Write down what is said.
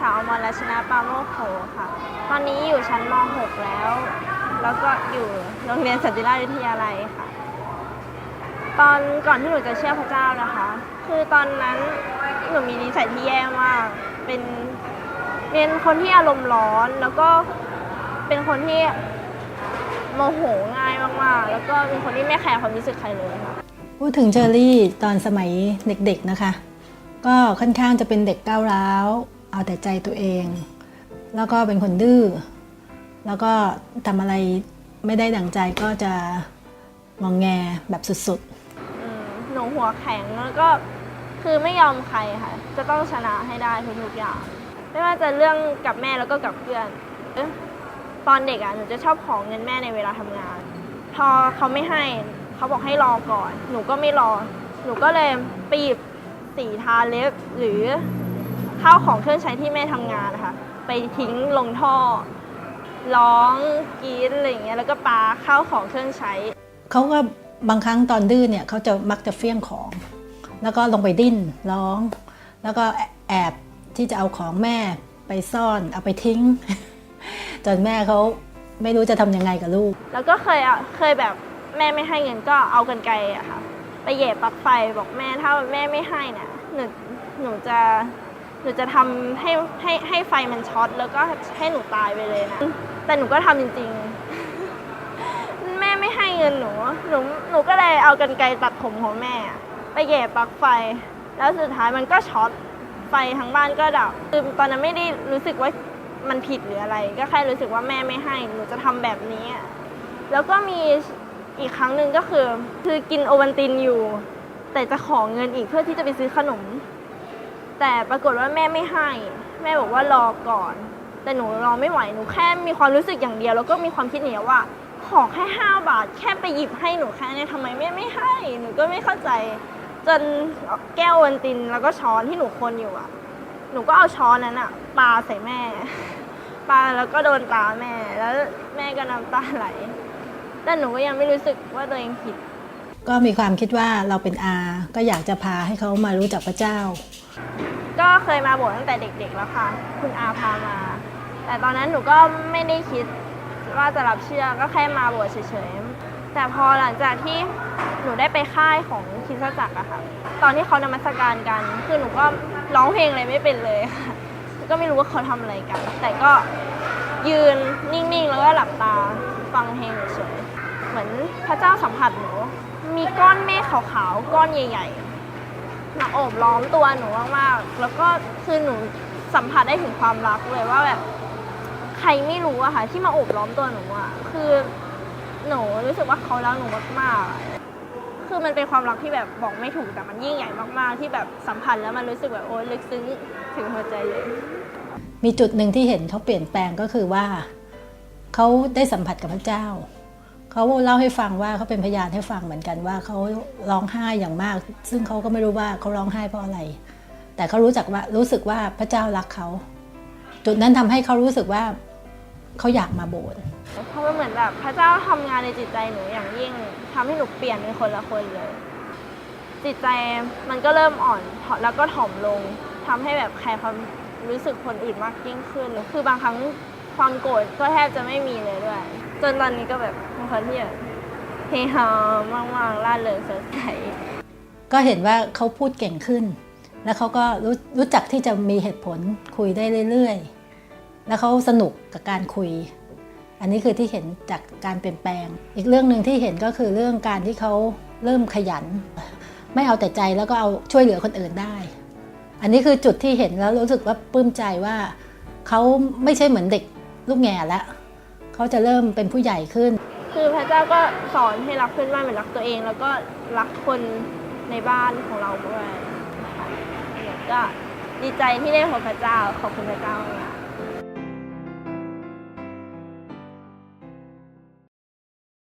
สาวอมรรัชนาปราโมกโขค่ะ ตอนนี้อยู่ชั้นม .6 แล้ว แล้วก็อยู่โรงเรียนสันติราชวิทยาลัยค่ะ ตอนก่อนที่หนูจะเชื่อพระเจ้านะคะ คือตอนนั้นหนูมีนิสัยที่แย่มาก เป็นเป็นคนที่อารมณ์ร้อน แล้วก็เป็นคนที่โมโหง่ายมากๆ แล้วก็เป็นคนที่ไม่แคร์ความรู้สึกใครเลยค่ะ พูดถึงเชอรี่ตอนสมัยเด็กๆนะคะ ก็ค่อนข้างจะเป็นเด็กก้าวร้าว เอาแต่ใจตัวเอง แล้วก็เป็นคนดื้อ แล้วก็ทำอะไรไม่ได้ดั่งใจก็จะงองแงแบบสุดอืมหนูหัวแข็งแล้วก็คือไม่ยอมใครค่ะ จะต้องชนะให้ได้ทุกๆอย่าง ไม่ว่าจะเรื่องกับแม่แล้วก็กับเพื่อน ตอนเด็กอะหนูจะชอบของเงินแม่ในเวลาทำงาน พอเขาไม่ให้เขาบอกให้รอก่อน หนูก็ไม่รอ หนูก็เลยปหยิบสีทาเล็บหรือ ข้าวของเครื่องใช้ที่แม่ทำงานนะคะไปทิ้งลงท่อ ร้องกรีดอะไรอย่างเงี้ยแล้วก็ปาข้าวของเครื่องใช้ๆเขาก็บางครั้งตอนดื้อเนี่ยเขาจะมักจะเฟี้ยงของ แล้วก็ลงไปดิ้นร้อง แล้วก็แอบที่จะเอาของแม่ไปซ่อนเอาไปทิ้ง จนแม่เขาไม่รู้จะทำยังไงกับลูก แล้วก็เคยอะเคยแบบแม่ไม่ให้เงินก็เอากันไกลอะค่ะไปเหยียบปลั๊กไฟบอกแม่ถ้าแม่ไม่ให้เนี่ยหนูหนูจะ หนูจะทำให้ให้ให้ไฟมันช็อตแล้วก็ให้หนูตายไปเลยนะ แต่หนูก็ทำจริง ๆ แม่ไม่ให้เงินหนูหนูหนูก็เลยเอากันไกลตัดผมของแม่ ไปเหยียบปลั๊กไฟ แล้วสุดท้ายมันก็ช็อตไฟทั้งบ้านก็ดับคือตอนนั้นไม่ได้รู้สึกว่ามันผิดหรืออะไร ก็แค่รู้สึกว่าแม่ไม่ให้ หนูจะทำแบบนี้ แล้วก็มีอีกครั้งหนึ่งก็คือ คือกินโอวัลตินอยู่ แต่จะขอเงินอีกเพื่อที่จะไปซื้อขนม แต่ปรากฏว่าแม่ไม่ให้ แม่บอกว่ารอก่อน แต่หนูรอไม่ไหว หนูแค่มีความรู้สึกอย่างเดียว แล้วก็มีความคิดอย่างเดียวว่า ขอแค่ห้าบาท แค่ไปหยิบให้หนูแค่นี้ทำไมแม่ไม่ให้ หนูก็ไม่เข้าใจ จนแก้ววัลตินแล้วก็ช้อนที่หนูคนอยู่อะหนูก็เอาช้อนนั้นอะปาใส่แม่ ปาแล้วก็โดนตาแม่ แล้วแม่ก็น้ำตาไหล แต่หนูก็ยังไม่รู้สึกว่าตัวเองผิด ก็มีความคิดว่าเราเป็นอา ก็อยากจะพาให้เขามารู้จักพระเจ้า ก็เคยมาโบสถ์ตั้งแต่เด็ก ๆ แล้วค่ะ คุณอาพามา แต่ตอนนั้นหนูก็ไม่ได้คิดว่าจะรับเชื่อก็แค่มาโบสถ์เฉยๆ แต่พอหลังจากที่หนูได้ไปค่ายของคริสตจักรอะค่ะตอนที่เขานมัสการกันคือหนูก็ร้องเพลงอะไรไม่เป็นเลยค่ะก็ไม่รู้ว่าเขาทำอะไรกัน แต่ก็ยืนนิ่งๆ แล้วก็หลับตาฟังเพลงเฉย พระเจ้าสัมผัสหนู มีก้อนเมฆขาวๆ ก้อนใหญ่ๆ มาโอบล้อมตัวหนูมากๆ แล้วก็คือหนูสัมผัสได้ถึงความรักเลยว่าแบบใครไม่รู้อะค่ะ ที่มาโอบล้อมตัวหนูอะคือหนูรู้สึกว่าเขารักหนูมากๆ คือมันเป็นความรักที่แบบบอกไม่ถูกแต่มันยิ่งใหญ่มากๆ ที่แบบสัมพันธ์แล้วมันรู้สึกแบบโอ้ยลึกซึ้งถึงหัวใจเลย มีจุดหนึ่งที่เห็นเขาเปลี่ยนแปลงก็คือว่าเขาได้สัมผัสกับพระเจ้า เขาเล่าให้ฟังว่าเขาเป็นพยานให้ฟังเหมือนกันว่าเขาร้องไห้อย่างมาก ซึ่งเขาก็ไม่รู้ว่าเขาร้องไห้เพราะอะไร แต่เขารู้จักว่ารู้สึกว่าพระเจ้ารักเขาจุดนั้นทำให้เขารู้สึกว่าเขาอยากมาโบสถ์เพราะว่าเหมือนแบบพระเจ้าทำงานในจิตใจหนูอย่างยิ่งทำให้หนูเปลี่ยนเป็นคนละคนเลย จิตใจมันก็เริ่มอ่อนแล้วก็ถ่อมลงทำให้แบบแครความรู้สึกคนอื่นมากยิ่งขึ้น คือบางครั้งความโกรธก็แทบจะไม่มีเลยด้วย จนตอนนี้ก็แบบ เขาที่แบบเฮฮามากๆร่าเริงสดใสก็เห็นว่าเขาพูดเก่งขึ้น แล้วเขาก็รู้รู้จักที่จะมีเหตุผลคุยได้เรื่อยๆ แล้วเขาสนุกกับการคุย อันนี้คือที่เห็นจากการเปลี่ยนแปลง อีกเรื่องหนึ่งที่เห็นก็คือเรื่องการที่เขาเริ่มขยัน ไม่เอาแต่ใจแล้วก็เอาช่วยเหลือคนอื่นได้ อันนี้คือจุดที่เห็นแล้วรู้สึกว่าปลื้มใจว่าเขาไม่ใช่เหมือนเด็กลูกแง่แล้วเขาจะเริ่มเป็นผู้ใหญ่ขึ้น คือพระเจ้าก็สอนให้รักเพื่อนบ้านเหมือนรักตัวเอง แล้วก็รักคนในบ้านของเราด้วยค่ะก็ดีใจที่ได้พบพระเจ้าขอบคุณพระเจ้ามาก